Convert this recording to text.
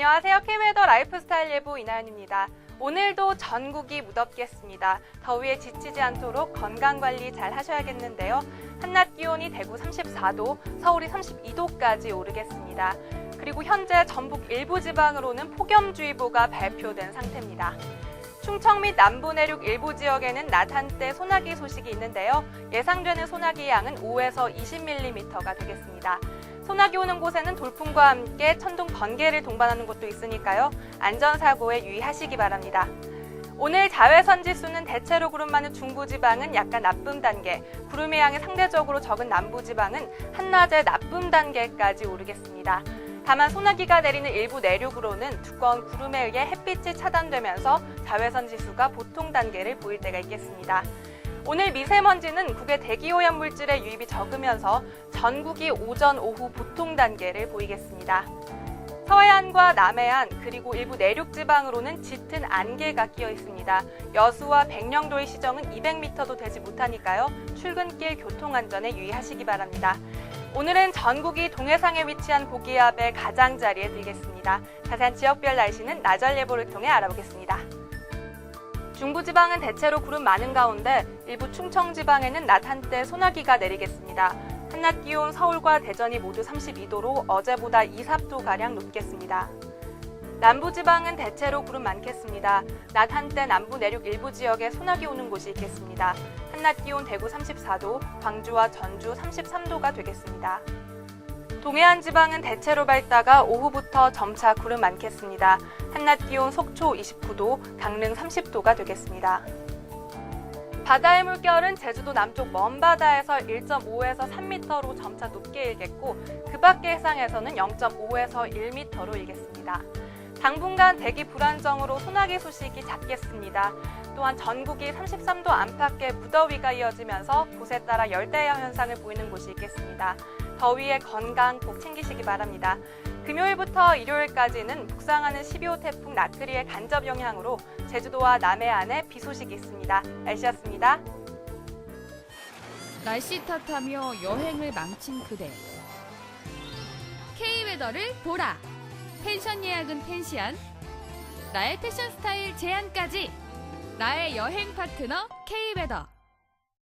안녕하세요. K웨더 라이프스타일 예보 이나연입니다. 오늘도 전국이 무덥겠습니다. 더위에 지치지 않도록 건강 관리 잘 하셔야겠는데요. 한낮 기온이 대구 34도, 서울이 32도까지 오르겠습니다. 그리고 현재 전북 일부 지방으로는 폭염주의보가 발표된 상태입니다. 충청 및 남부 내륙 일부 지역에는 낮 한때 소나기 소식이 있는데요. 예상되는 소나기 양은 5에서 20mm가 되겠습니다. 소나기 오는 곳에는 돌풍과 함께 천둥 번개를 동반하는 곳도 있으니까요. 안전사고에 유의하시기 바랍니다. 오늘 자외선 지수는 대체로 구름 많은 중부지방은 약간 나쁨 단계, 구름의 양이 상대적으로 적은 남부지방은 한낮에 나쁨 단계까지 오르겠습니다. 다만 소나기가 내리는 일부 내륙으로는 두꺼운 구름에 의해 햇빛이 차단되면서 자외선 지수가 보통 단계를 보일 때가 있겠습니다. 오늘 미세먼지는 국외 대기오염 물질의 유입이 적으면서 전국이 오전 오후 보통 단계를 보이겠습니다. 서해안과 남해안 그리고 일부 내륙 지방으로는 짙은 안개가 끼어 있습니다. 여수와 백령도의 시정은 200m도 되지 못하니까요. 출근길 교통 안전에 유의하시기 바랍니다. 오늘은 전국이 동해상에 위치한 고기압의 가장자리에 들겠습니다. 자세한 지역별 날씨는 나절 예보를 통해 알아보겠습니다. 중부지방은 대체로 구름 많은 가운데 일부 충청지방에는 낮 한때 소나기가 내리겠습니다. 한낮 기온 서울과 대전이 모두 32도로 어제보다 2, 3도가량 높겠습니다. 남부지방은 대체로 구름 많겠습니다. 낮 한때 남부 내륙 일부 지역에 소나기 오는 곳이 있겠습니다. 한낮 기온 대구 34도, 광주와 전주 33도가 되겠습니다. 동해안 지방은 대체로 밝다가 오후부터 점차 구름 많겠습니다. 한낮 기온 속초 29도, 강릉 30도가 되겠습니다. 바다의 물결은 제주도 남쪽 먼 바다에서 1.5에서 3m로 점차 높게 일겠고 그 밖의 해상에서는 0.5에서 1m로 일겠습니다. 당분간 대기 불안정으로 소나기 소식이 잦겠습니다. 또한 전국이 33도 안팎의 무더위가 이어지면서 곳에 따라 열대야 현상을 보이는 곳이 있겠습니다. 더위에 건강 꼭 챙기시기 바랍니다. 금요일부터 일요일까지는 북상하는 12호 태풍 나트리의 간접 영향으로 제주도와 남해안에 비 소식이 있습니다. 날씨였습니다. 날씨 탓하며 여행을 망친 그대. K웨더를 보라. 펜션 예약은 펜시안. 나의 패션 스타일 제안까지. 나의 여행 파트너 K웨더.